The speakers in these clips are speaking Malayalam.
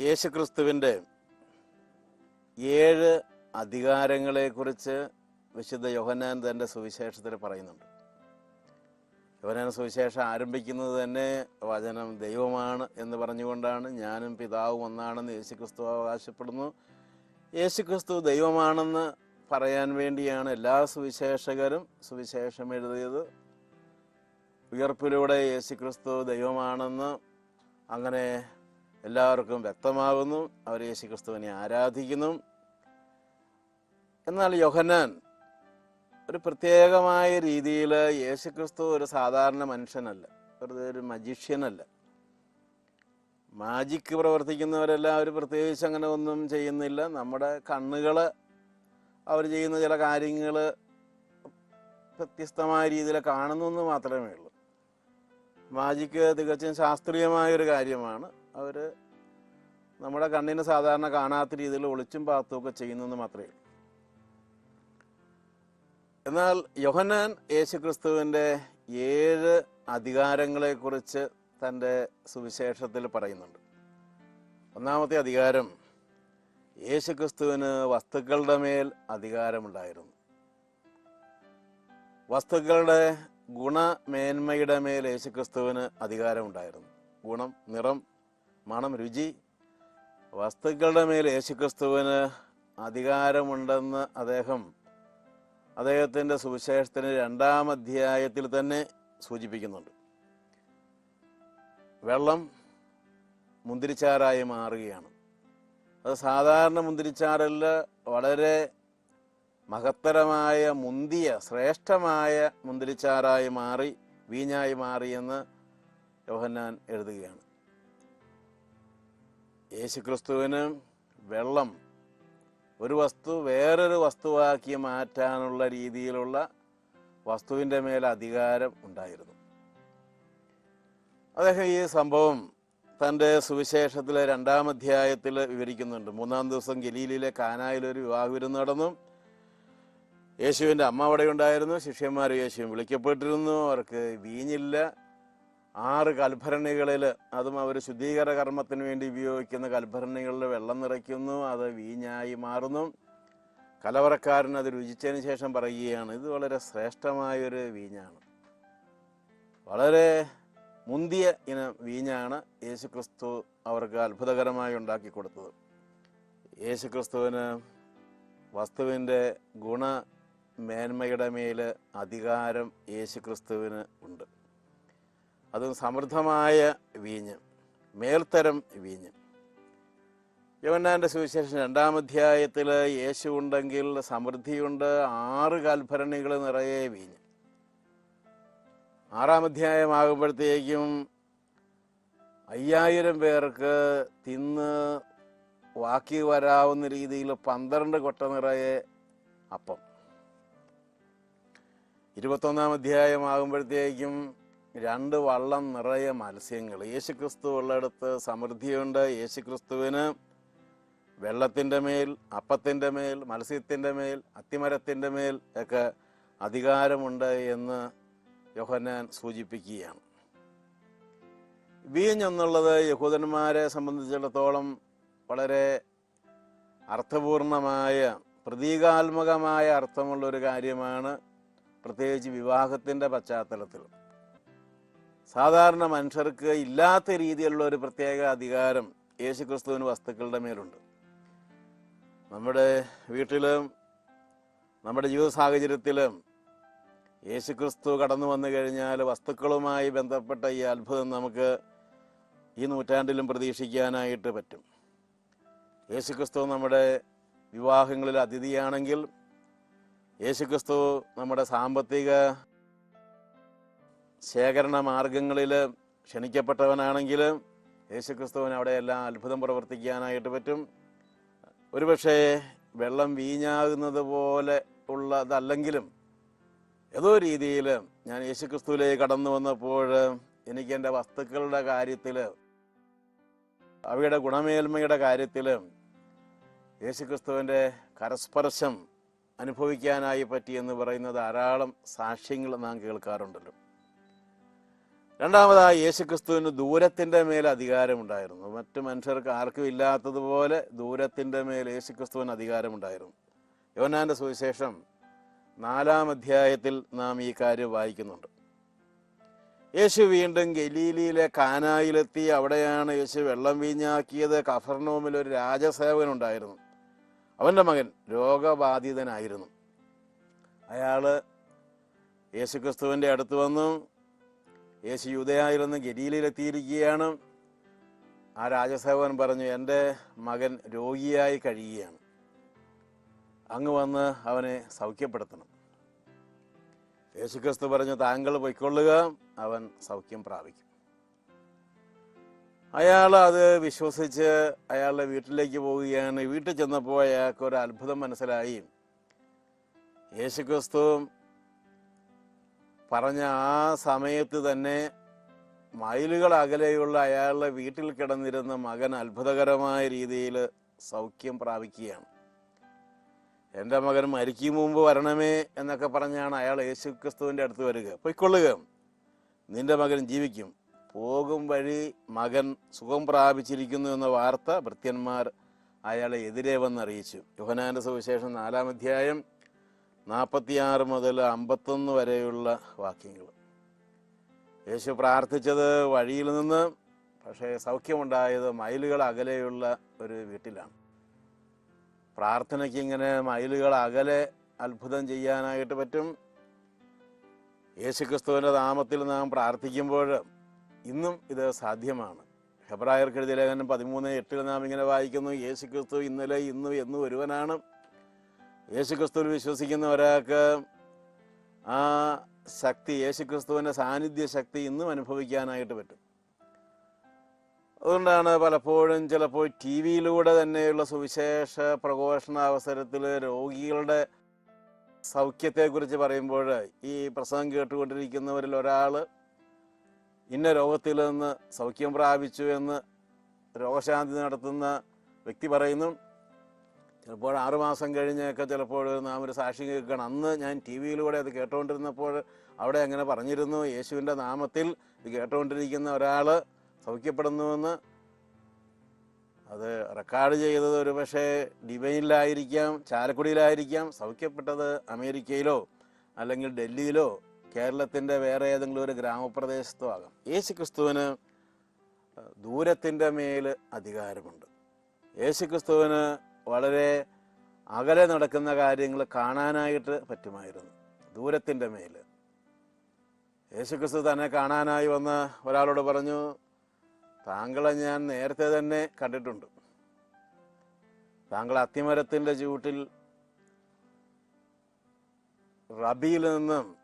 യേശുക്രിസ്തുവിന്റെ ഏഴ് അധികാരങ്ങളെക്കുറിച്ച് വിശുദ്ധ യോഹനാൻ തന്റെ സുവിശേഷത്തിൽ പറയുന്നുണ്ട്. യോഹനാൻ സുവിശേഷം ആരംഭിക്കുന്നത് തന്നെ വചനം ദൈവമാണ് എന്ന് പറഞ്ഞുകൊണ്ടാണ്. ഞാനും പിതാവും ഒന്നാണെന്ന് യേശുക്രിസ്തു അവകാശപ്പെടുന്നു. യേശുക്രിസ്തു ദൈവമാണെന്ന് പറയാൻ വേണ്ടിയാണ് എല്ലാ സുവിശേഷകരും സുവിശേഷം എഴുതിയത്. ഉയർപ്പിലൂടെ യേശുക്രിസ്തു ദൈവമാണെന്ന് അങ്ങനെ എല്ലാവർക്കും വ്യക്തമാകുന്നു. അവർ യേശുക്രിസ്തുവിനെ ആരാധിക്കുന്നു. എന്നാൽ യോഹന്നാൻ ഒരു പ്രത്യേകമായ രീതിയിൽ യേശുക്രിസ്തു ഒരു സാധാരണ മനുഷ്യനല്ല. വെറുതെ ഒരു മജീഷ്യനല്ല. മാജിക്ക് പ്രവർത്തിക്കുന്നവരെല്ലാം അവർ പ്രത്യേകിച്ച് അങ്ങനെ ഒന്നും ചെയ്യുന്നില്ല. നമ്മുടെ കണ്ണുകൾ അവർ ചെയ്യുന്ന ചില കാര്യങ്ങൾ വ്യത്യസ്തമായ രീതിയിൽ കാണുന്നു എന്ന് മാത്രമേ ഉള്ളൂ. മാജിക്ക് തികച്ചും ശാസ്ത്രീയമായ ഒരു കാര്യമാണ്. അവർ നമ്മുടെ കണ്ണിന് സാധാരണ കാണാത്ത രീതിയിൽ ഒളിച്ചും പാത്തുമൊക്കെ ചെയ്യുന്നെന്ന് മാത്രമേ എന്നാൽ യോഹന്നാൻ യേശുക്രിസ്തുവിന്റെ ഏഴ് അധികാരങ്ങളെക്കുറിച്ച് തന്റെ സുവിശേഷത്തിൽ പറയുന്നുണ്ട്. ഒന്നാമത്തെ അധികാരം യേശുക്രിസ്തുവിന് വസ്തുക്കളുടെ മേൽ അധികാരമുണ്ടായിരുന്നു. വസ്തുക്കളുടെ ഗുണമേന്മയുടെ മേൽ യേശുക്രിസ്തുവിന് അധികാരമുണ്ടായിരുന്നു. ഗുണം നിറം മണം രുചി വസ്തുക്കളുടെ മേൽ യേശുക്രിസ്തുവിന് അധികാരമുണ്ടെന്ന് അദ്ദേഹം അദ്ദേഹത്തിന്റെ സുവിശേഷത്തിന് രണ്ടാം അധ്യായത്തിൽ തന്നെ സൂചിപ്പിക്കുന്നുണ്ട്. വെള്ളം മുന്തിരിച്ചാറായി മാറുകയാണ്. അത് സാധാരണ മുന്തിരിച്ചാറല്ല വളരെ മഹത്തരമായ മുന്തിയ ശ്രേഷ്ഠമായ മുന്തിരിച്ചാറായി മാറി വീഞ്ഞായി മാറിയെന്ന് യോഹന്നാൻ എഴുതുകയാണ്. യേശുക്രിസ്തുവിന് വെള്ളം ഒരു വസ്തു വേറൊരു വസ്തുവാക്കി മാറ്റാനുള്ള രീതിയിലുള്ള വസ്തുവിന്റെ മേൽ അധികാരം ഉണ്ടായിരുന്നു. അദ്ദേഹം ഈ സംഭവം തന്റെ സുവിശേഷത്തിലെ രണ്ടാം അധ്യായത്തിൽ വിവരിക്കുന്നുണ്ട്. മൂന്നാം ദിവസം ഗലീലിലെ കാനായിലൊരു വിവാഹ വിരുന്ന് നടന്നു. യേശുവിന്റെ അമ്മ അവിടെ ഉണ്ടായിരുന്നു ശിഷ്യന്മാർ യേശുവിൻ വിളിക്കപ്പെട്ടിരുന്നു. അവർക്ക് വീഞ്ഞില്ല. ആറ് കൽഭരണികളിൽ അതും അവർ ശുദ്ധീകര കർമ്മത്തിന് വേണ്ടി ഉപയോഗിക്കുന്ന കൽഭരണികളിൽ വെള്ളം നിറയ്ക്കുന്നു അത് വീഞ്ഞായി മാറുന്നു. കലവറക്കാരൻ അത് രുചിച്ചതിന് ശേഷം പറയുകയാണ് ഇത് വളരെ ശ്രേഷ്ഠമായൊരു വീഞ്ഞാണ്. വളരെ മുന്തിയ ഇനം വീഞ്ഞാണ് യേശുക്രിസ്തു അവർക്ക് അത്ഭുതകരമായി ഉണ്ടാക്കി കൊടുത്തത് യേശുക്രിസ്തുവിന് വസ്തുവിന്റെ ഗുണമേന്മയുടെ മേൽ അധികാരം യേശുക്രിസ്തുവിന് ഉണ്ട്. അതും സമൃദ്ധമായ വീഞ്ഞ് മേൽത്തരം വീഞ്ഞ്. യോഹന്നാന്റെ സുവിശേഷം രണ്ടാം അധ്യായത്തിൽ യേശു ഉണ്ടെങ്കിൽ സമൃദ്ധിയുണ്ട് ആറ് കാൽഭരണികൾ നിറയെ വീഞ്ഞ്. ആറാം അധ്യായമാകുമ്പോഴത്തേക്കും അയ്യായിരം പേർക്ക് തിന്ന് വാക്കി വരാവുന്ന രീതിയിൽ പന്ത്രണ്ട് കൊട്ട നിറയെ അപ്പം. ഇരുപത്തൊന്നാം അധ്യായമാകുമ്പോഴത്തേക്കും രണ്ട് വള്ളം നിറയെ മത്സ്യങ്ങൾ. യേശുക്രിസ്തു ഉള്ളിടത്ത് സമൃദ്ധിയുണ്ട്. യേശുക്രിസ്തുവിന് വെള്ളത്തിന്റെ മേൽ അപ്പത്തിന്റെ മേൽ മത്സ്യത്തിന്റെ മേൽ അത്തിമരത്തിന്റെ മേൽ ഒക്കെ അധികാരമുണ്ട് എന്ന് യോഹന്നാൻ സൂചിപ്പിക്കുകയാണ്. വീഞ്ഞെന്നുള്ളത് യഹൂദന്മാരെ സംബന്ധിച്ചിടത്തോളം വളരെ അർത്ഥപൂർണമായ പ്രതീകാത്മകമായ അർത്ഥമുള്ളൊരു കാര്യമാണ്. പ്രത്യേകിച്ച് വിവാഹത്തിന്റെ പശ്ചാത്തലത്തിൽ. സാധാരണ മനുഷ്യർക്ക് ഇല്ലാത്ത രീതിയിലുള്ള ഒരു പ്രത്യേക അധികാരം യേശുക്രിസ്തുവിന് വസ്തുക്കളുടെ മേലുണ്ട്. നമ്മുടെ വീട്ടിലും നമ്മുടെ ജീവിത സാഹചര്യത്തിലും യേശുക്രിസ്തു കടന്നു വന്നു കഴിഞ്ഞാൽ വസ്തുക്കളുമായി ബന്ധപ്പെട്ട ഈ അത്ഭുതം നമുക്ക് ഈ നൂറ്റാണ്ടിലും പ്രതീക്ഷിക്കാനായിട്ട് പറ്റും. യേശുക്രിസ്തു നമ്മുടെ വിവാഹങ്ങളിൽ അതിഥിയാണെങ്കിൽ യേശുക്രിസ്തു നമ്മുടെ സാമ്പത്തിക ശേഖരണ മാർഗങ്ങളിൽ ക്ഷണിക്കപ്പെട്ടവനാണെങ്കിൽ യേശുക്രിസ്തുവിന് അവിടെ എല്ലാം അത്ഭുതം പ്രവർത്തിക്കാനായിട്ട് പറ്റും. ഒരുപക്ഷെ വെള്ളം വീഞ്ഞാകുന്നത് പോലെ ഉള്ളതല്ലെങ്കിലും ഏതോ രീതിയിൽ ഞാൻ യേശുക്രിസ്തുവിലേക്ക് കടന്നു വന്നപ്പോൾ എനിക്ക് എന്റെ വസ്തുക്കളുടെ കാര്യത്തിൽ അവയുടെ ഗുണമേന്മയുടെ കാര്യത്തിൽ യേശുക്രിസ്തുവിന്റെ കരസ്പർശം അനുഭവിക്കാനായി പറ്റിയെന്ന് പറയുന്ന ധാരാളം സാക്ഷ്യങ്ങൾ നാം കേൾക്കാറുണ്ടല്ലോ. രണ്ടാമതായി യേശുക്രിസ്തുവിന് ദൂരത്തിന്റെ മേൽ അധികാരമുണ്ടായിരുന്നു. മറ്റു മനുഷ്യർക്ക് ആർക്കും ഇല്ലാത്തതുപോലെ ദൂരത്തിന്റെ മേൽ യേശുക്രിസ്തുവിന് അധികാരമുണ്ടായിരുന്നു. യോനാന്റെ സുവിശേഷം നാലാം അധ്യായത്തിൽ നാം ഈ കാര്യം വായിക്കുന്നുണ്ട്. യേശു വീണ്ടും ഗലീലിയിലെ കാനായിലെത്തി. അവിടെയാണ് യേശു വെള്ളം വീഞ്ഞാക്കിയത്. കഫർണോമിൽ ഒരു രാജസേവകനുണ്ടായിരുന്നു. അവന്റെ മകൻ രോഗബാധിതനായിരുന്നു. അയാൾ യേശുക്രിസ്തുവിന്റെ അടുത്ത് വന്നു. യേശു യൂതയായിരുന്നു ഗലീലയിലെത്തിയിരിക്കുകയാണ്. ആ രാജസേവകൻ പറഞ്ഞു എന്റെ മകൻ രോഗിയായി കഴിയുകയാണ്. അങ്ങ് വന്ന് അവനെ സൗഖ്യപ്പെടുത്തണം. യേശുക്രിസ്തു പറഞ്ഞു താങ്കൾ പൊയ്ക്കൊള്ളുക അവൻ സൗഖ്യം പ്രാപിക്കും. അയാൾ അത് വിശ്വസിച്ച് അയാളുടെ വീട്ടിലേക്ക് പോവുകയാണ്. വീട്ടിൽ ചെന്നപ്പോൾ അയാൾക്ക് ഒരു അത്ഭുതം മനസ്സിലായി. യേശുക്രിസ്തു പറഞ്ഞ ആ സമയത്ത് തന്നെ മൈലുകൾ അകലെയുള്ള അയാളുടെ വീട്ടിൽ കിടന്നിരുന്ന മകൻ അത്ഭുതകരമായ രീതിയിൽ സൗഖ്യം പ്രാപിക്കുകയാണ്. എന്റെ മകൻ മരിക്കും മുമ്പ് വരണമേ എന്നൊക്കെ പറഞ്ഞാണ് അയാൾ യേശു ക്രിസ്തുവിന്റെ അടുത്ത് വരിക. പൊയ്ക്കൊള്ളുക. നിന്റെ മകൻ ജീവിക്കും. പോകും വഴി മകൻ സുഖം പ്രാപിച്ചിരിക്കുന്നു എന്ന വാർത്ത ഭൃത്യന്മാർ അയാളെ എതിരെ വന്നറിയിച്ചു. യുഹനാന്റെ സുവിശേഷം നാലാം അധ്യായം നാൽപ്പത്തിയാറ് മുതൽ അമ്പത്തൊന്ന് വരെയുള്ള വാക്യങ്ങൾ. യേശു പ്രാർത്ഥിച്ചത് വഴിയിൽ നിന്ന് പക്ഷേ സൗഖ്യമുണ്ടായത് മൈലുകൾ അകലെയുള്ള ഒരു വീട്ടിലാണ്. പ്രാർത്ഥനയ്ക്ക് ഇങ്ങനെ മൈലുകൾ അകലെ അത്ഭുതം ചെയ്യാനായിട്ട് പറ്റും. യേശുക്രിസ്തുവിന്റെ നാമത്തിൽ നാം പ്രാർത്ഥിക്കുമ്പോൾ ഇന്നും ഇത് സാധ്യമാണ്. ഹെബ്രായർക്ക് എഴുതിയ ലേഖനം പതിമൂന്ന് എട്ടിൽ നാം ഇങ്ങനെ വായിക്കുന്നു യേശുക്രിസ്തു ഇന്നലെ ഇന്നും എന്നും ഒരുവനാണ്. യേശുക്രിസ്തുവിൽ വിശ്വസിക്കുന്ന ഒരാൾക്ക് ആ ശക്തി യേശുക്രിസ്തുവിന്റെ സാന്നിധ്യ ശക്തി ഇന്നും അനുഭവിക്കാനായിട്ട് പറ്റും. അതുകൊണ്ടാണ് പലപ്പോഴും ചിലപ്പോൾ ടി വിയിലൂടെ തന്നെയുള്ള സുവിശേഷ പ്രഘോഷണ അവസരത്തിൽ രോഗികളുടെ സൗഖ്യത്തെക്കുറിച്ച് പറയുമ്പോൾ ഈ പ്രസംഗം കേട്ടുകൊണ്ടിരിക്കുന്നവരിൽ ഒരാൾ ഇന്ന രോഗത്തിൽ നിന്ന് സൗഖ്യം പ്രാപിച്ചു എന്ന് രോഗശാന്തി നടത്തുന്ന വ്യക്തി പറയുന്നു ചിലപ്പോൾ ആറുമാസം കഴിഞ്ഞൊക്കെ ചിലപ്പോൾ നാം ഒരു സാക്ഷി കേൾക്കണം അന്ന് ഞാൻ ടി വിയിലൂടെ അത് കേട്ടുകൊണ്ടിരുന്നപ്പോൾ അവിടെ അങ്ങനെ പറഞ്ഞിരുന്നു യേശുവിന്റെ നാമത്തിൽ ഇത് കേട്ടുകൊണ്ടിരിക്കുന്ന ഒരാൾ സൗഖ്യപ്പെടുന്നുവെന്ന്. അത് റെക്കോർഡ് ചെയ്തത് ഒരു പക്ഷേ ഡിവൈനിലായിരിക്കാം ചാലക്കുടിയിലായിരിക്കാം സൗഖ്യപ്പെട്ടത് അമേരിക്കയിലോ അല്ലെങ്കിൽ ഡൽഹിയിലോ കേരളത്തിന്റെ വേറെ ഏതെങ്കിലും ഒരു ഗ്രാമപ്രദേശത്തോ ആകാം. യേശു ക്രിസ്തുവിന് ദൂരത്തിന്റെ മേൽ അധികാരമുണ്ട്. യേശു ക്രിസ്തുവിന് വളരെ അകലെ നടക്കുന്ന കാര്യങ്ങൾ കാണാനായിട്ട് പറ്റുമായിരുന്നു. ദൂരത്തിന്റെ മേൽ. യേശുക്രിസ്തു തന്നെ കാണാനായി വന്ന ഒരാളോട് പറഞ്ഞു താങ്കളെ ഞാൻ നേരത്തെ തന്നെ കണ്ടിട്ടുണ്ട്. താങ്കൾ അത്തിമരത്തിന്റെ ചൂട്ടിൽ റബിയിൽ നിന്നും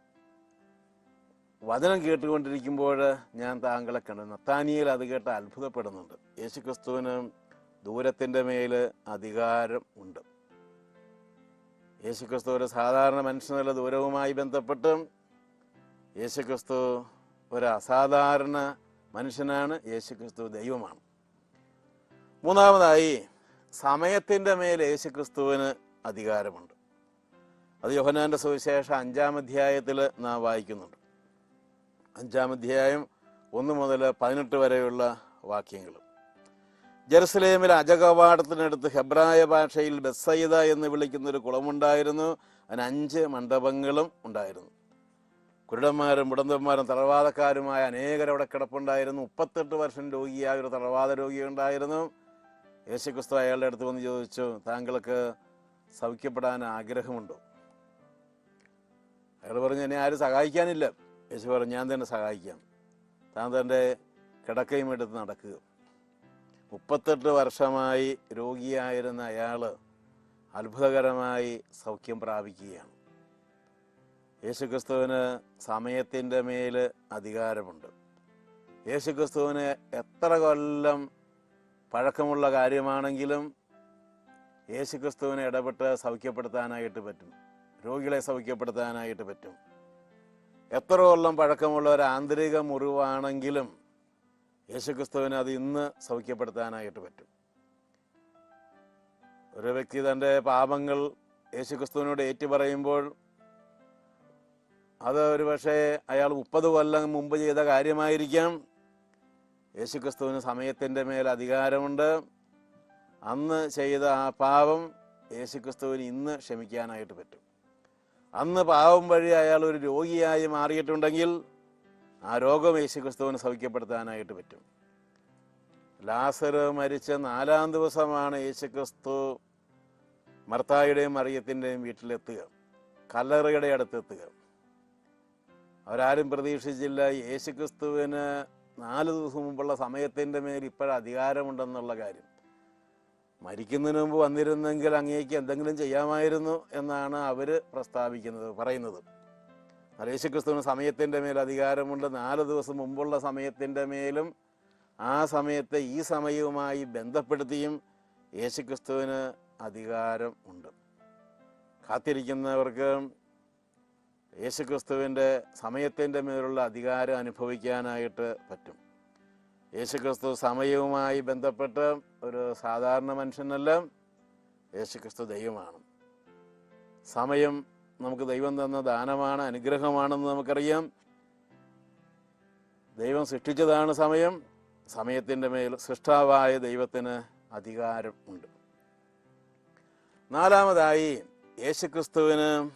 വചനം കേട്ടുകൊണ്ടിരിക്കുമ്പോൾ ഞാൻ താങ്കളെ കണ്ടു. നത്താനിയിൽ അത് കേട്ട് അത്ഭുതപ്പെടുന്നുണ്ട്. യേശുക്രിസ്തുവിന് ദൂരത്തിന്റെ മേൽ അധികാരം ഉണ്ട്. യേശുക്രിസ്തു ഒരു സാധാരണ മനുഷ്യനുള്ള ദൂരവുമായി ബന്ധപ്പെട്ട് യേശുക്രിസ്തു ഒരു അസാധാരണ മനുഷ്യനാണ് യേശുക്രിസ്തു ദൈവമാണ്. മൂന്നാമതായി സമയത്തിന്റെ മേൽ യേശുക്രിസ്തുവിന് അധികാരമുണ്ട്. അത് യോഹനാന്റെ സുവിശേഷം അഞ്ചാം അധ്യായത്തിൽ നാം വായിക്കുന്നുണ്ട്. അഞ്ചാം അധ്യായം ഒന്ന് മുതൽ പതിനെട്ട് വരെയുള്ള വാക്യങ്ങൾ ജെറുസലേമിൽ അജകവാടത്തിനടുത്ത് ഹെബ്രായ ഭാഷയിൽ ബെസൈദ എന്ന് വിളിക്കുന്ന ഒരു കുളമുണ്ടായിരുന്നു. അതിന് അഞ്ച് മണ്ഡപങ്ങളും ഉണ്ടായിരുന്നു. കുരുടന്മാരും മുടന്തന്മാരും തളർവാദക്കാരുമായ അനേകർ അവിടെ കിടപ്പുണ്ടായിരുന്നു. മുപ്പത്തെട്ട് വർഷം രോഗിയായ ഒരു തളർവാദ രോഗി ഉണ്ടായിരുന്നു. യേശുക്രിസ്തു അയാളുടെ അടുത്ത് വന്ന് ചോദിച്ചു താങ്കൾക്ക് സൗഖ്യപ്പെടാൻ ആഗ്രഹമുണ്ടോ? അയാൾ പറഞ്ഞു എന്നെ ആരും സഹായിക്കാനില്ല. യേശു പറഞ്ഞു ഞാൻ തന്നെ സഹായിക്കാം. താൻ തന്റെ കിടക്കയും എടുത്ത് നടക്കുക. മുപ്പത്തെട്ട് വർഷമായി രോഗിയായിരുന്ന അയാൾ അത്ഭുതകരമായി സൗഖ്യം പ്രാപിക്കുകയാണ്. യേശുക്രിസ്തുവിന് സമയത്തിന്റെ മേൽ അധികാരമുണ്ട്. യേശുക്രിസ്തുവിന് എത്ര കൊല്ലം പഴക്കമുള്ള കാര്യമാണെങ്കിലും യേശുക്രിസ്തുവിനെ ഇടപെട്ട് സൗഖ്യപ്പെടുത്താനായിട്ട് പറ്റും. രോഗികളെ സൗഖ്യപ്പെടുത്താനായിട്ട് പറ്റും. എത്ര കൊല്ലം പഴക്കമുള്ള ഒരു ആന്തരിക മുറിവാണെങ്കിലും യേശുക്രിസ്തുവിന് അത് ഇന്ന് സൗഖ്യപ്പെടുത്താനായിട്ട് പറ്റും. ഒരു വ്യക്തി തന്റെ പാപങ്ങൾ യേശുക്രിസ്തുവിനോട് ഏറ്റുപറയുമ്പോൾ അത് ഒരു പക്ഷേ അയാൾ മുപ്പത് കൊല്ലം മുമ്പ് ചെയ്ത കാര്യമായിരിക്കാം. യേശുക്രിസ്തുവിന് സമയത്തിന്റെ മേൽ അധികാരമുണ്ട്. അന്ന് ചെയ്ത ആ പാപം യേശുക്രിസ്തുവിന് ഇന്ന് ക്ഷമിക്കാനായിട്ട് പറ്റും. അന്ന് പാവം വഴി അയാൾ ഒരു രോഗിയായി മാറിയിട്ടുണ്ടെങ്കിൽ ആ രോഗം യേശുക്രിസ്തുവിന് സൗഖ്യപ്പെടുത്താനായിട്ട് പറ്റും. ലാസർ മരിച്ച നാലാം ദിവസമാണ് യേശുക്രിസ്തു മർത്തായുടെയും മറിയത്തിന്റെയും വീട്ടിലെത്തുക. കല്ലറയുടെ അടുത്തെത്തുക. അവരാരും പ്രതീക്ഷിച്ചില്ല യേശുക്രിസ്തുവിന് നാല് ദിവസം മുമ്പുള്ള സമയത്തിന്റെ മേൽ ഇപ്പോഴും അധികാരമുണ്ടെന്നുള്ള കാര്യം. മരിക്കുന്നതിന് മുമ്പ് വന്നിരുന്നെങ്കിൽ അങ്ങേക്ക് എന്തെങ്കിലും ചെയ്യാമായിരുന്നു എന്നാണ് അവർ പ്രസ്താവിക്കുന്നത് പറയുന്നത്. യേശുക്രിസ്തുവിന് സമയത്തിന്റെ മേൽ അധികാരമുണ്ട്. നാല് ദിവസം മുമ്പുള്ള സമയത്തിന്റെ മേലും ആ സമയത്തെ ഈ സമയവുമായി ബന്ധപ്പെടുത്തിയും യേശുക്രിസ്തുവിന് അധികാരം ഉണ്ട്. കാത്തിരിക്കുന്നവർക്ക് യേശുക്രിസ്തുവിന്റെ സമയത്തിന്റെ മേലുള്ള അധികാരം അനുഭവിക്കാനായിട്ട് പറ്റും. യേശുക്രിസ്തു സമയവുമായി ബന്ധപ്പെട്ട് ഒരു സാധാരണ മനുഷ്യനല്ല യേശുക്രിസ്തു ദൈവമാണ്. സമയം നമുക്ക് ദൈവം തന്ന ദാനമാണ് അനുഗ്രഹമാണെന്ന് നമുക്കറിയാം. ദൈവം സൃഷ്ടിച്ചതാണ് സമയം. സമയത്തിന്റെ മേൽ സൃഷ്ടാവായ ദൈവത്തിന് അധികാരം ഉണ്ട്. നാലാമതായി യേശുക്രിസ്തുവിന്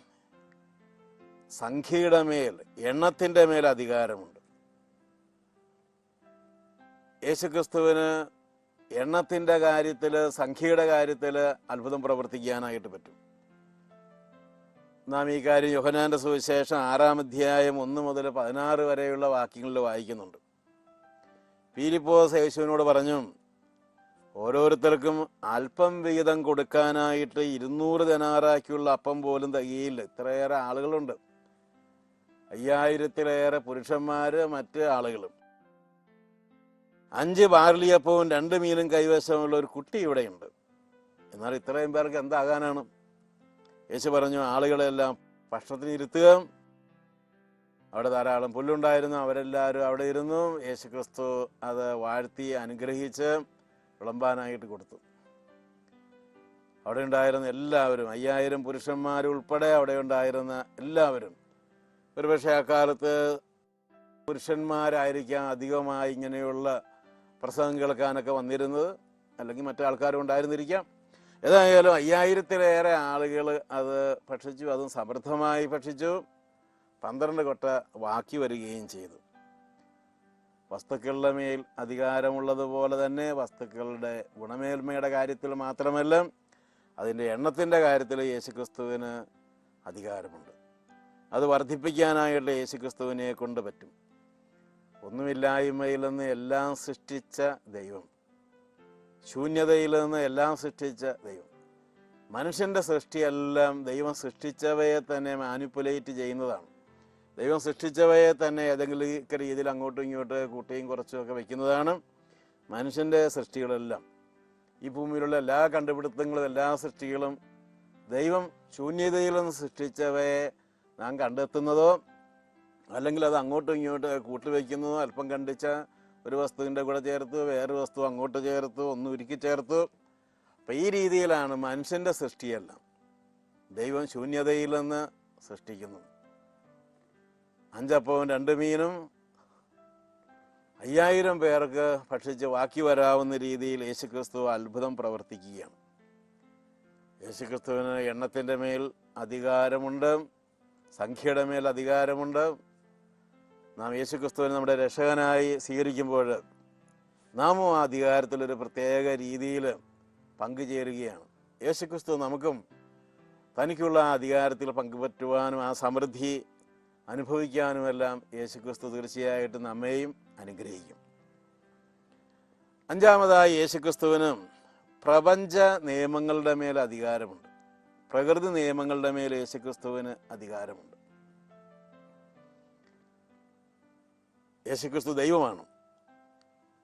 സംഖ്യയുടെ മേൽ എണ്ണത്തിന്റെ മേൽ അധികാരമുണ്ട്. യേശുക്രിസ്തുവിന് എണ്ണത്തിന്റെ കാര്യത്തിൽ സംഖ്യയുടെ കാര്യത്തിൽ അത്ഭുതം പ്രവർത്തിക്കാനായിട്ട് പറ്റും. നാം ഈ കാര്യം യോഹനാന്റെ സുവിശേഷം ആറാം അധ്യായം ഒന്ന് മുതൽ പതിനാറ് വരെയുള്ള വാക്യങ്ങളിൽ വായിക്കുന്നുണ്ട്. പീലിപ്പോസ് യേശുവിനോട് പറഞ്ഞു ഓരോരുത്തർക്കും അല്പം വിഹിതം കൊടുക്കാനായിട്ട് ഇരുന്നൂറ് ദിനാറാക്കിയുള്ള അപ്പം പോലും തികയില്ല. ഇത്രയേറെ ആളുകളുണ്ട്. അയ്യായിരത്തിലേറെ പുരുഷന്മാർ മറ്റ് ആളുകളും. അഞ്ച് ബാർലിയപ്പവും രണ്ട് മീനും കൈവശമുള്ള ഒരു കുട്ടി ഇവിടെയുണ്ട്. എന്നാൽ ഇത്രയും പേർക്ക് എന്താകാനാണ്? യേശു പറഞ്ഞു ആളുകളെല്ലാം ഭക്ഷണത്തിന് ഇരുത്തുക. അവിടെ ധാരാളം പുല്ലുണ്ടായിരുന്നു അവരെല്ലാവരും അവിടെ ഇരുന്നു. യേശു ക്രിസ്തു അത് വാഴ്ത്തി അനുഗ്രഹിച്ച് വിളമ്പാനായിട്ട് കൊടുത്തു. അവിടെ ഉണ്ടായിരുന്ന എല്ലാവരും അയ്യായിരം പുരുഷന്മാരുൾപ്പെടെ അവിടെ ഉണ്ടായിരുന്ന എല്ലാവരും. ഒരുപക്ഷെ അക്കാലത്ത് പുരുഷന്മാരായിരിക്കാം അധികമായി ഇങ്ങനെയുള്ള പ്രസംഗം കേൾക്കാനൊക്കെ വന്നിരുന്നത്. അല്ലെങ്കിൽ മറ്റാൾക്കാരും ഉണ്ടായിരുന്നിരിക്കാം. ഏതായാലും അയ്യായിരത്തിലേറെ ആളുകൾ അത് ഭക്ഷിച്ചു അതും സമൃദ്ധമായി ഭക്ഷിച്ചു. പന്ത്രണ്ട് കൊട്ട വാക്കി വരികയും ചെയ്തു. വസ്തുക്കളുടെ മേൽ അധികാരമുള്ളതുപോലെ തന്നെ വസ്തുക്കളുടെ ഗുണമേന്മയുടെ കാര്യത്തിൽ മാത്രമല്ല അതിന്റെ എണ്ണത്തിന്റെ കാര്യത്തിൽ യേശുക്രിസ്തുവിന് അധികാരമുണ്ട്. അത് വർദ്ധിപ്പിക്കാനായിട്ട് യേശുക്രിസ്തുവിനെ കൊണ്ട് പറ്റും. ഒന്നുമില്ലായ്മയിൽ നിന്ന് എല്ലാം സൃഷ്ടിച്ച ദൈവം. ശൂന്യതയിൽ നിന്ന് എല്ലാം സൃഷ്ടിച്ച ദൈവം. മനുഷ്യന്റെ സൃഷ്ടിയെല്ലാം ദൈവം സൃഷ്ടിച്ചവയെ തന്നെ മാനിപ്പുലേറ്റ് ചെയ്യുന്നതാണ്. ദൈവം സൃഷ്ടിച്ചവയെ തന്നെ ഏതെങ്കിലും രീതിയിൽ അങ്ങോട്ടും ഇങ്ങോട്ട് കൂട്ടിയും കുറച്ചും ഒക്കെ വെക്കുന്നതാണ് മനുഷ്യന്റെ സൃഷ്ടികളെല്ലാം. ഈ ഭൂമിയിലുള്ള എല്ലാ കണ്ടുപിടുത്തങ്ങളും എല്ലാ സൃഷ്ടികളും ദൈവം ശൂന്യതയിൽ നിന്ന് സൃഷ്ടിച്ചവയെ നാം കണ്ടെത്തുന്നതോ അല്ലെങ്കിൽ അത് അങ്ങോട്ടും ഇങ്ങോട്ടും കൂട്ടിവെക്കുന്നതോ അല്പം കണ്ടിച്ച ഒരു വസ്തുവിന്റെ കൂടെ ചേർത്ത് വേറൊരു വസ്തു അങ്ങോട്ട് ചേർത്ത് ഒന്ന് ഉരുക്കി ചേർത്തു. അപ്പം ഈ രീതിയിലാണ് മനുഷ്യന്റെ സൃഷ്ടിയെല്ലാം ദൈവം ശൂന്യതയിൽ നിന്ന് സൃഷ്ടിക്കുന്നു അഞ്ചപ്പവും രണ്ട് മീനും അയ്യായിരം പേർക്ക് ഭക്ഷിച്ച് ബാക്കി വരാവുന്ന രീതിയിൽ യേശുക്രിസ്തു അത്ഭുതം പ്രവർത്തിക്കുകയാണ്. യേശുക്രിസ്തുവിന് എണ്ണത്തിന്റെ മേൽ അധികാരമുണ്ട് സംഖ്യയുടെ മേൽ അധികാരമുണ്ട്. നാം യേശു ക്രിസ്തുവിനെ നമ്മുടെ രക്ഷകനായി സ്വീകരിക്കുമ്പോൾ നാമും ആ അധികാരത്തിലൊരു പ്രത്യേക രീതിയിൽ പങ്കുചേരുകയാണ്. യേശു ക്രിസ്തു നമുക്കും തനിക്കുള്ള ആ അധികാരത്തിൽ പങ്കുപറ്റുവാനും ആ സമൃദ്ധി അനുഭവിക്കാനുമെല്ലാം യേശുക്രിസ്തു തീർച്ചയായിട്ടും നമ്മെയും അനുഗ്രഹിക്കും. അഞ്ചാമതായി യേശുക്രിസ്തുവിന് പ്രപഞ്ച നിയമങ്ങളുടെ മേൽ അധികാരമുണ്ട്. പ്രകൃതി നിയമങ്ങളുടെ മേൽ യേശുക്രിസ്തുവിന് അധികാരമുണ്ട്. യേശുക്രിസ്തു ദൈവമാണ്.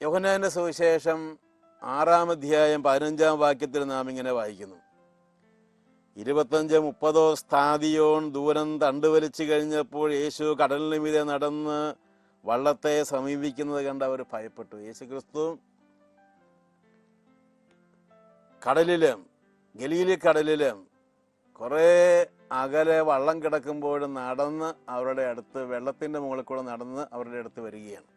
യോഹനാന്റെ സുവിശേഷം ആറാം അധ്യായം പതിനഞ്ചാം വാക്യത്തിൽ നാം ഇങ്ങനെ വായിക്കുന്നു. ഇരുപത്തഞ്ച് മുപ്പതോ സ്ഥാതിയോൺ ദൂരം തണ്ടുവലിച്ചു കഴിഞ്ഞപ്പോൾ യേശു കടലിന് മീതെ നടന്ന് വള്ളത്തെ സമീപിക്കുന്നത് കണ്ട് അവർ ഭയപ്പെട്ടു. യേശുക്രിസ്തു കടലിലും ഗലീലി കടലിലും കുറേ അകലെ വള്ളം കിടക്കുമ്പോൾ നടന്ന് അവരുടെ അടുത്ത് വെള്ളത്തിന്റെ മുകളിൽ കൂടെ നടന്ന് അവരുടെ അടുത്ത് വരികയാണ്.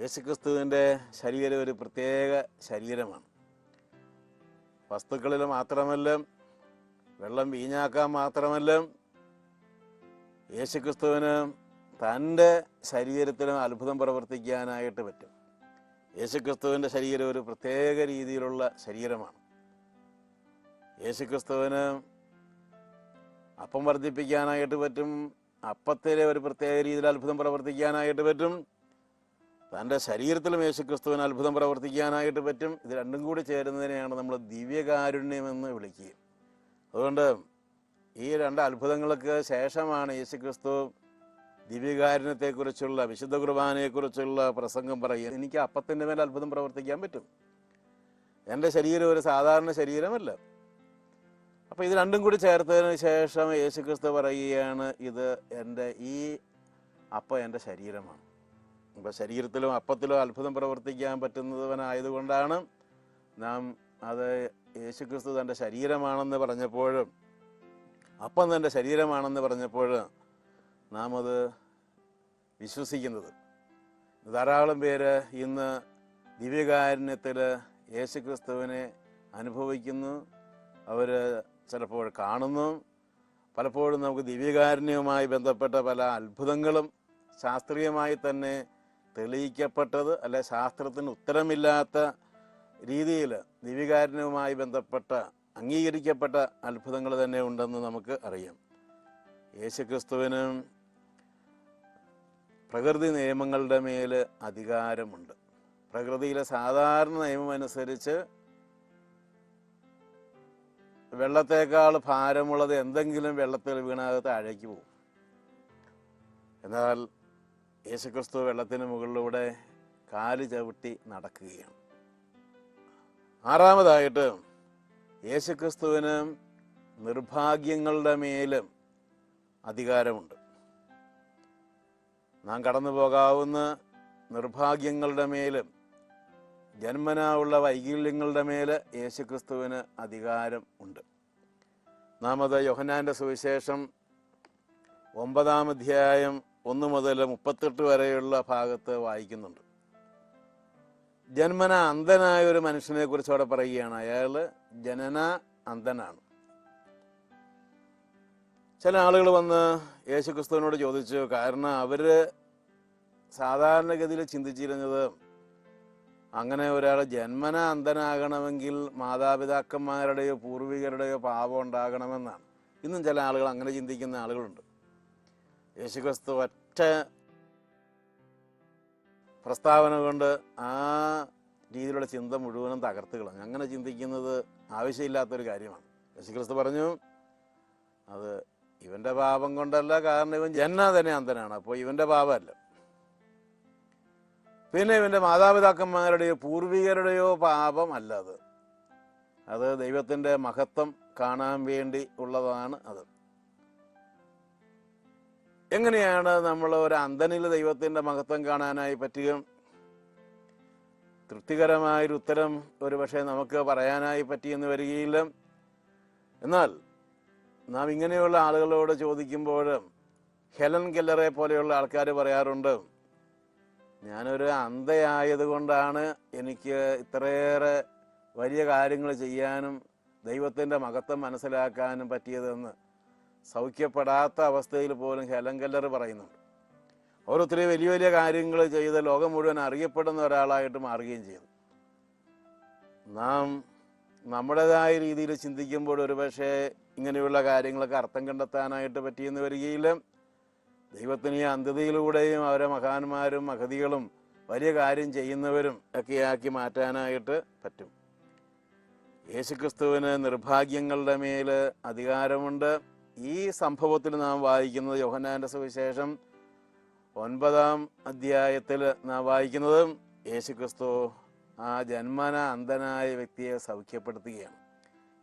യേശുക്രിസ്തുവിന്റെ ശരീരം ഒരു പ്രത്യേക ശരീരമാണ്. വസ്തുക്കളിൽ മാത്രമല്ല വെള്ളം വീഞ്ഞാക്കാൻ മാത്രമല്ല യേശുക്രിസ്തുവിന് തന്റെ ശരീരത്തിലും അത്ഭുതം പ്രവർത്തിക്കാനായിട്ട് പറ്റും. യേശുക്രിസ്തുവിന്റെ ശരീരം ഒരു പ്രത്യേക രീതിയിലുള്ള ശരീരമാണ്. യേശുക്രിസ്തുവിന് അപ്പം വർദ്ധിപ്പിക്കാനായിട്ട് പറ്റും. അപ്പത്തിലെ ഒരു പ്രത്യേക രീതിയിൽ അത്ഭുതം പ്രവർത്തിക്കാനായിട്ട് പറ്റും. തന്റെ ശരീരത്തിലും യേശുക്രിസ്തുവിന് അത്ഭുതം പ്രവർത്തിക്കാനായിട്ട് പറ്റും. ഇത് രണ്ടും കൂടി ചേരുന്നതിനെയാണ് നമ്മൾ ദിവ്യകാരുണ്യം എന്ന് വിളിക്കുക. അതുകൊണ്ട് ഈ രണ്ട് അത്ഭുതങ്ങൾക്ക് ശേഷമാണ് യേശുക്രിസ്തു ദിവ്യകാരുണ്യത്തെക്കുറിച്ചുള്ള വിശുദ്ധ കുർബാനയെക്കുറിച്ചുള്ള പ്രസംഗം പറയുക എനിക്ക് അപ്പത്തിന്റെ മേലെ അത്ഭുതം പ്രവർത്തിക്കാൻ പറ്റും. എന്റെ ശരീരം ഒരു സാധാരണ ശരീരമല്ല. അപ്പോൾ ഇത് രണ്ടും കൂടി ചേർത്തതിന് ശേഷം യേശുക്രിസ്തു പറയുകയാണ് ഇത് എന്റെ ഈ അപ്പം എന്റെ ശരീരമാണ്. അപ്പോൾ ശരീരത്തിലും അപ്പത്തിലും അത്ഭുതം പ്രവർത്തിക്കാൻ പറ്റുന്നവനായതുകൊണ്ടാണ് നാം അത് യേശുക്രിസ്തു തന്റെ ശരീരമാണെന്ന് പറഞ്ഞപ്പോഴും അപ്പം തന്റെ ശരീരമാണെന്ന് പറഞ്ഞപ്പോൾ നാം അത് വിശ്വസിക്കുന്നത്. ധാരാളം പേര് ഇന്ന് ദിവ്യകാരുണ്യത്തിൽ യേശുക്രിസ്തുവിനെ അനുഭവിക്കുന്നു. അവർ ചിലപ്പോൾ കാണുന്നു. പലപ്പോഴും നമുക്ക് ദിവ്യകാരുണ്യവുമായി ബന്ധപ്പെട്ട പല അത്ഭുതങ്ങളും ശാസ്ത്രീയമായി തന്നെ തെളിയിക്കപ്പെട്ടത് അല്ലെ ശാസ്ത്രത്തിന് ഉത്തരമില്ലാത്ത രീതിയിൽ ദിവ്യകാരുണ്യവുമായി ബന്ധപ്പെട്ട അംഗീകരിക്കപ്പെട്ട അത്ഭുതങ്ങൾ തന്നെ ഉണ്ടെന്ന് നമുക്ക് അറിയാം. യേശുക്രിസ്തുവിനും പ്രകൃതി നിയമങ്ങളുടെ മേൽ അധികാരമുണ്ട്. പ്രകൃതിയിലെ സാധാരണ നിയമം അനുസരിച്ച് വെള്ളത്തേക്കാൾ ഭാരമുള്ളത് എന്തെങ്കിലും വെള്ളത്തിൽ വീണാകത്ത് താഴേക്ക് പോകും. എന്നാൽ യേശുക്രിസ്തു വെള്ളത്തിന് മുകളിലൂടെ കാൽ ചവിട്ടി നടക്കുകയാണ്. ആറാമതായിട്ട് യേശുക്രിസ്തുവിന് നിർഭാഗ്യങ്ങളുടെ മേലും അധികാരമുണ്ട്. നാം കടന്നു പോകാവുന്ന നിർഭാഗ്യങ്ങളുടെ മേലും ജന്മനാ ഉള്ള വൈകല്യങ്ങളുടെ മേൽ യേശുക്രിസ്തുവിന് അധികാരം ഉണ്ട്. നാം അത് യോഹനാന്റെ സുവിശേഷം ഒമ്പതാം അധ്യായം ഒന്ന് മുതൽ മുപ്പത്തെട്ട് വരെയുള്ള ഭാഗത്ത് വായിക്കുന്നുണ്ട്. ജന്മന അന്ധനായ ഒരു മനുഷ്യനെ കുറിച്ച് അവിടെ പറയുകയാണ്. അയാൾ ജനന അന്ധനാണ്. ചില ആളുകൾ വന്ന് യേശുക്രിസ്തുവിനോട് ചോദിച്ചു കാരണം അവർ സാധാരണഗതിയിൽ ചിന്തിച്ചിരുന്നത് അങ്ങനെ ഒരാൾ ജന്മന അന്ധനാകണമെങ്കിൽ മാതാപിതാക്കന്മാരുടെയോ പൂർവികരുടെയോ പാപം ഉണ്ടാകണമെന്നാണ്. ഇന്നും ചില ആളുകൾ അങ്ങനെ ചിന്തിക്കുന്ന ആളുകളുണ്ട്. യേശുക്രിസ്തു ഒറ്റ പ്രസ്താവന കൊണ്ട് ആ രീതിയിലുള്ള ചിന്ത മുഴുവനും തകർത്ത് കളഞ്ഞു. അങ്ങനെ ചിന്തിക്കുന്നത് ആവശ്യമില്ലാത്തൊരു കാര്യമാണ്. യേശുക്രിസ്തു പറഞ്ഞു അത് ഇവന്റെ പാപം കൊണ്ടല്ല കാരണം ഇവൻ ജന്മ തന്നെ അന്ധനാണ്. അപ്പോൾ ഇവന്റെ പാപമല്ല. പിന്നെ ഇവന്റെ മാതാപിതാക്കന്മാരുടെയോ പൂർവികരുടെയോ പാപം അല്ല അത്. അത് ദൈവത്തിന്റെ മഹത്വം കാണാൻ വേണ്ടി ഉള്ളതാണ് അത്. എങ്ങനെയാണ് നമ്മൾ ഒരു അന്ധനിൽ ദൈവത്തിന്റെ മഹത്വം കാണാനായി പറ്റുക? തൃപ്തികരമായൊരു ഉത്തരം ഒരു പക്ഷേ നമുക്ക് പറയാനായി പറ്റിയെന്ന് വരികയില്ല. എന്നാൽ നാം ഇങ്ങനെയുള്ള ആളുകളോട് ചോദിക്കുമ്പോഴും ഹെലൻ കെല്ലറെ പോലെയുള്ള ആൾക്കാർ പറയാറുണ്ട് ഞാനൊരു അന്ധയായതുകൊണ്ടാണ് എനിക്ക് ഇത്രയേറെ വലിയ കാര്യങ്ങൾ ചെയ്യാനും ദൈവത്തിന്റെ മഹത്വം മനസ്സിലാക്കാനും പറ്റിയതെന്ന് സൗഖ്യപ്പെടാത്ത അവസ്ഥയിൽ പോലും ഹെലൻ കല്ലർ പറയുന്നുണ്ട്. അവർ ഒത്തിരി വലിയ വലിയ കാര്യങ്ങൾ ചെയ്ത് ലോകം മുഴുവൻ അറിയപ്പെടുന്ന ഒരാളായിട്ട് മാറുകയും ചെയ്തു. നാം നമ്മുടേതായ രീതിയിൽ ചിന്തിക്കുമ്പോൾ ഒരുപക്ഷെ ഇങ്ങനെയുള്ള കാര്യങ്ങളൊക്കെ അർത്ഥം കണ്ടെത്താനായിട്ട് പറ്റിയെന്ന് വരികയില്ല. ദൈവത്തിന് അന്ധതയിലൂടെയും അവരെ മഹാന്മാരും മഹതികളും വലിയ കാര്യം ചെയ്യുന്നവരും ഒക്കെ ആക്കി മാറ്റാനായിട്ട് പറ്റും. യേശുക്രിസ്തുവിന് നിർഭാഗ്യങ്ങളുടെ മേൽ അധികാരമുണ്ട്. ഈ സംഭവത്തിൽ നാം വായിക്കുന്നത് യോഹനാന്റെ സുവിശേഷം ഒൻപതാം അധ്യായത്തിൽ നാം വായിക്കുന്നത് യേശുക്രിസ്തു ആ ജന്മന അന്ധനായ വ്യക്തിയെ സൗഖ്യപ്പെടുത്തുകയാണ്.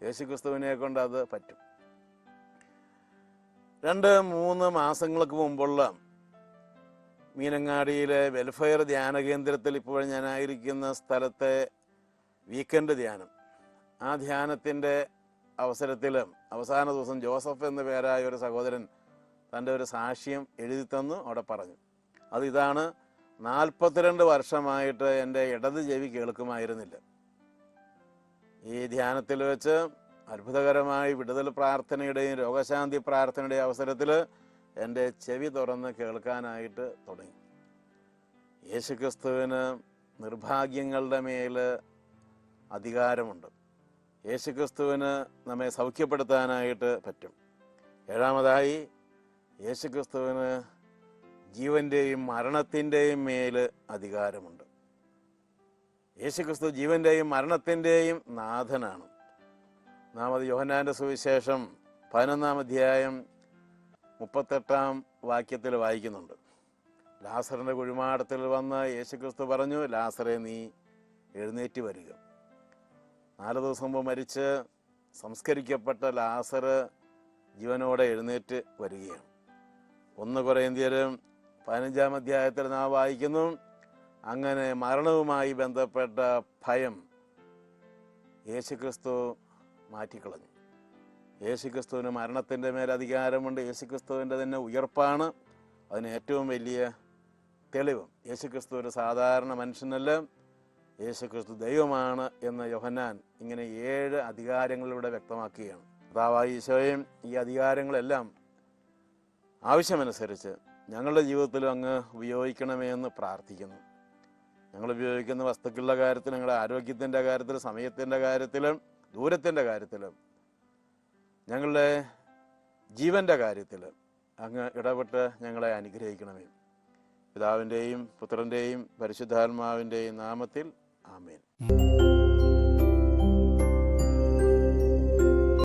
യേശുക്രിസ്തുവിനെ കൊണ്ട് അത് പറ്റും. രണ്ട് മൂന്ന് മാസങ്ങൾക്ക് മുമ്പുള്ള മീനങ്ങാടിയിലെ വെൽഫെയർ ധ്യാന കേന്ദ്രത്തിൽ ഇപ്പോൾ ഞാനായിരിക്കുന്ന സ്ഥലത്തെ വീക്കെൻഡ് ധ്യാനം. ആ ധ്യാനത്തിന്റെ അവസരത്തിൽ അവസാന ദിവസം ജോസഫ് എന്ന പേരായ ഒരു സഹോദരൻ തന്റെ ഒരു സാക്ഷ്യം എഴുതി തന്നു അവിടെ പറഞ്ഞു. അത് ഇതാണ് നാൽപ്പത്തിരണ്ട് വർഷമായിട്ട് എന്റെ ഇടത് ചെവി കേൾക്കുമായിരുന്നില്ല. ഈ ധ്യാനത്തിൽ വെച്ച് അത്ഭുതകരമായി വിടുതൽ പ്രാർത്ഥനയുടെയും രോഗശാന്തി പ്രാർത്ഥനയുടെയും അവസരത്തിൽ എന്റെ ചെവി തുറന്ന് കേൾക്കാനായിട്ട് തുടങ്ങി. യേശുക്രിസ്തുവിന് നിർഭാഗ്യങ്ങളുടെ മേൽ അധികാരമുണ്ട്. യേശുക്രിസ്തുവിന് നമ്മെ സൗഖ്യപ്പെടുത്താനായിട്ട് പറ്റും. ഏഴാമതായി യേശുക്രിസ്തുവിന് ജീവന്റെയും മരണത്തിന്റെയും മേൽ അധികാരമുണ്ട്. യേശുക്രിസ്തു ജീവന്റെയും മരണത്തിന്റെയും നാഥനാണ്. നാം അത് യോഹന്നാന്റെ സുവിശേഷം പതിനൊന്നാം അധ്യായം മുപ്പത്തെട്ടാം വാക്യത്തിൽ വായിക്കുന്നുണ്ട്. ലാസറിന്റെ കുഴിമാടത്തിൽ വന്ന് യേശുക്രിസ്തു പറഞ്ഞു ലാസറെ നീ എഴുന്നേറ്റ് വരിക. നാല് ദിവസം മുമ്പ് മരിച്ച് സംസ്കരിക്കപ്പെട്ട ലാസർ ജീവനോടെ എഴുന്നേറ്റ് വരികയാണ്. ഒന്ന് കുറേന്ത്യരും പതിനഞ്ചാം അധ്യായത്തിൽ നാം വായിക്കുന്നു അങ്ങനെ മരണവുമായി ബന്ധപ്പെട്ട ഭയം യേശുക്രിസ്തു മാറ്റിക്കളഞ്ഞു. യേശുക്രിസ്തുവിന് മരണത്തിന്റെ മേൽ അധികാരമുണ്ട് യേശുക്രിസ്തുവിന്റെ തന്നെ ഉയർപ്പാണ്. അതിന് ഏറ്റവും വലിയ തെളിവും യേശുക്രിസ്തു ഒരു സാധാരണ മനുഷ്യനല്ല. യേശുക്രിസ്തു ദൈവമാണ് എന്ന് യോഹന്നാൻ ഇങ്ങനെ ഏഴ് അധികാരങ്ങളിലൂടെ വ്യക്തമാക്കുകയാണ്. കർത്താവായ ഈശോയും ഈ അധികാരങ്ങളെല്ലാം ആവശ്യമനുസരിച്ച് ഞങ്ങളുടെ ജീവിതത്തിലും അങ്ങ് ഉപയോഗിക്കണമേ എന്ന് പ്രാർത്ഥിക്കുന്നു. ഞങ്ങൾ ഉപയോഗിക്കുന്ന വസ്തുക്കളുടെ കാര്യത്തിൽ ഞങ്ങളുടെ ആരോഗ്യത്തിന്റെ കാര്യത്തിൽ സമയത്തിന്റെ കാര്യത്തിലും ദൂരത്തിന്റെ കാര്യത്തിൽ ഞങ്ങളുടെ ജീവന്റെ കാര്യത്തിൽ അങ്ങ് ഇടപെട്ട് ഞങ്ങളെ അനുഗ്രഹിക്കണമേ. പിതാവിന്റെയും പുത്രന്റെയും പരിശുദ്ധാത്മാവിന്റെയും നാമത്തിൽ ആമേൻ.